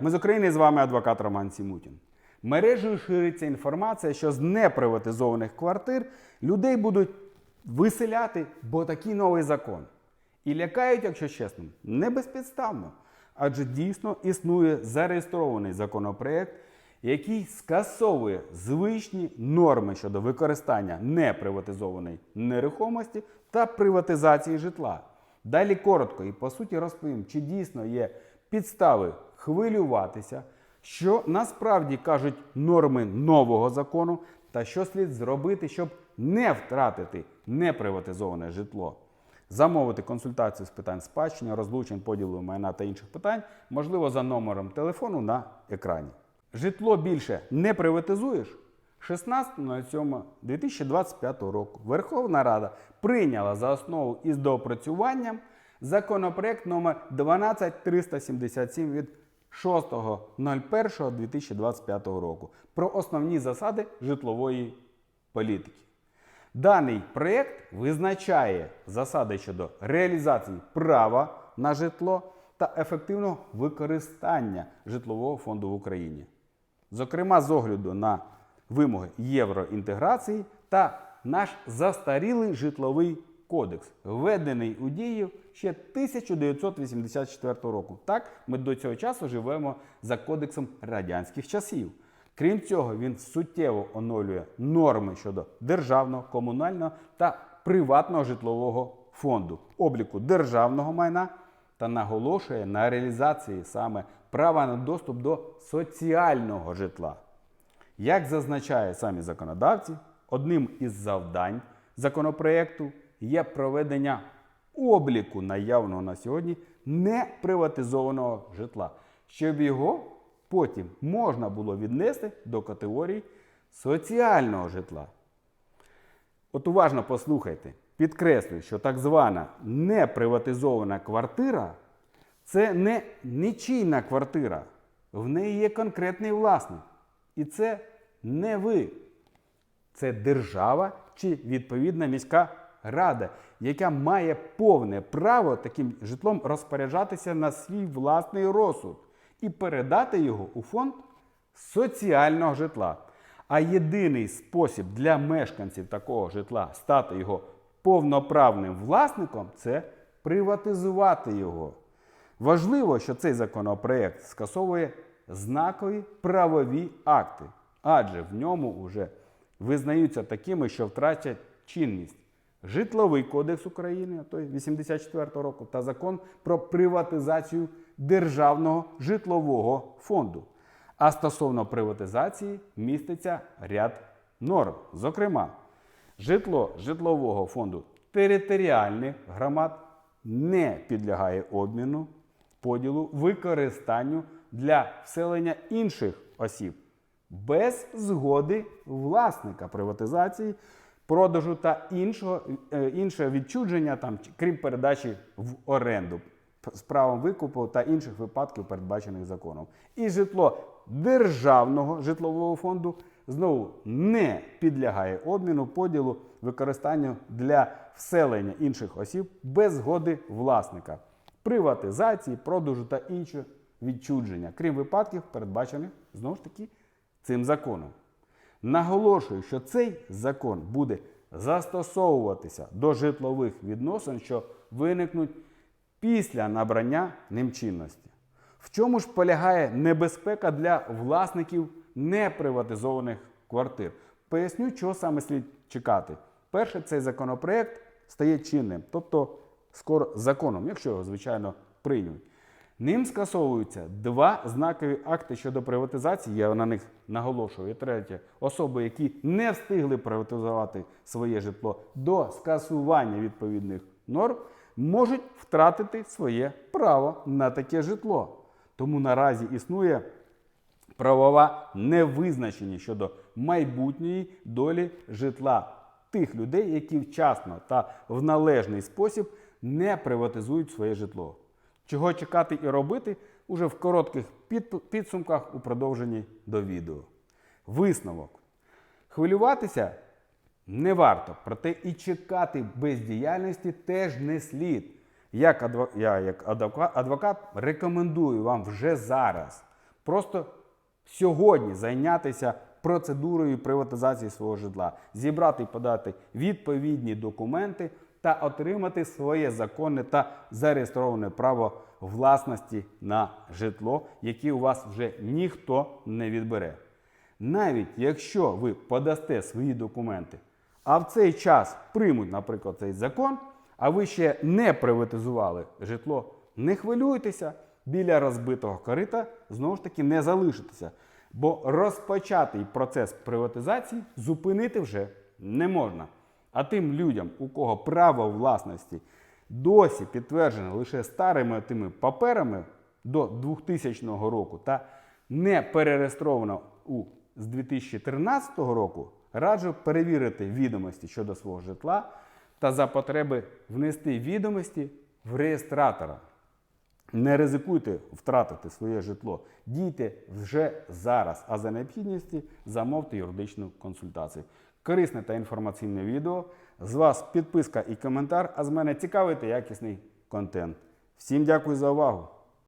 Ми з України з вами адвокат Роман Сімутін. Мережею шириться інформація, що з неприватизованих квартир людей будуть виселяти, бо такий новий закон. І лякають, якщо чесно, не безпідставно. Адже дійсно існує зареєстрований законопроект, який скасовує звичні норми щодо використання неприватизованої нерухомості та приватизації житла. Далі коротко і по суті розповім, чи дійсно є підстави хвилюватися, що насправді кажуть норми нового закону, та що слід зробити, щоб не втратити неприватизоване житло. Замовити консультацію з питань спадщини, розлучень, поділу майна та інших питань можливо за номером телефону на екрані. Житло більше не приватизуєш. 16.07.2025 року Верховна Рада прийняла за основу із доопрацюванням законопроект номер 12377 від 6.01.2025 року про основні засади житлової політики. Даний проєкт визначає засади щодо реалізації права на житло та ефективного використання житлового фонду в Україні. Зокрема, з огляду на вимоги євроінтеграції та наш застарілий житловий кодекс, введений у дію ще 1984 року. Так, ми до цього часу живемо за кодексом радянських часів. Крім цього, він суттєво оновлює норми щодо державного, комунального та приватного житлового фонду, обліку державного майна та наголошує на реалізації саме права на доступ до соціального житла. Як зазначає самі законодавці, одним із завдань законопроекту є проведення обліку наявного на сьогодні неприватизованого житла, щоб його потім можна було віднести до категорії соціального житла. От уважно послухайте, підкреслюю, що так звана неприватизована квартира це не нічийна квартира. В неї є конкретний власник. І це не ви. Це держава чи відповідна міська рада, яка має повне право таким житлом розпоряджатися на свій власний розсуд і передати його у фонд соціального житла. А єдиний спосіб для мешканців такого житла стати його повноправним власником це приватизувати його. Важливо, що цей законопроект скасовує знакові правові акти, адже в ньому вже визнаються такими, що втратять чинність. Житловий кодекс України, той 84 року, та закон про приватизацію державного житлового фонду. А стосовно приватизації міститься ряд норм. Зокрема, житло житлового фонду територіальних громад не підлягає обміну, поділу, використанню для вселення інших осіб без згоди власника приватизації, продажу та іншого, е, іншого відчудження, там, крім передачі в оренду з правом викупу та інших випадків, передбачених законом. І житло державного житлового фонду знову не підлягає обміну, поділу, використанню для вселення інших осіб без згоди власника, приватизації, продажу та іншого відчудження, крім випадків, передбачених знову ж таки цим законом. Наголошую, що цей закон буде застосовуватися до житлових відносин, що виникнуть після набрання ним чинності. В чому ж полягає небезпека для власників неприватизованих квартир? Поясню, чого саме слід чекати. Перше, цей законопроект стає чинним, тобто скоро законом, якщо його, звичайно, приймуть. Ним скасовуються два знакові акти щодо приватизації. Я на них наголошую. І третє, особи, які не встигли приватизувати своє житло до скасування відповідних норм, можуть втратити своє право на таке житло. Тому наразі існує правова невизначеність щодо майбутньої долі житла тих людей, які вчасно та в належний спосіб не приватизують своє житло. Чого чекати і робити уже в коротких підсумках у продовженні до відео. Висновок. Хвилюватися не варто, проте і чекати бездіяльності теж не слід. Як адво- я, як адвокат, рекомендую вам вже зараз просто сьогодні зайнятися процедурою приватизації свого житла, зібрати і подати відповідні документи та отримати своє законне та зареєстроване право власності на житло, яке у вас вже ніхто не відбере. Навіть якщо ви подасте свої документи, а в цей час приймуть, наприклад, цей закон, а ви ще не приватизували житло, не хвилюйтеся, біля розбитого корита знову ж таки не залишитеся. Бо розпочатий процес приватизації зупинити вже не можна. А тим людям, у кого право власності досі підтверджене лише старими тими паперами до 2000 року та не перереєстровано у з 2013 року, раджу перевірити відомості щодо свого житла та за потреби внести відомості в реєстратора. Не ризикуйте втратити своє житло. Дійте вже зараз, а за необхідності замовте юридичну консультацію. Корисне та інформаційне відео. З вас підписка і коментар, а з мене цікавий та якісний контент. Всім дякую за увагу!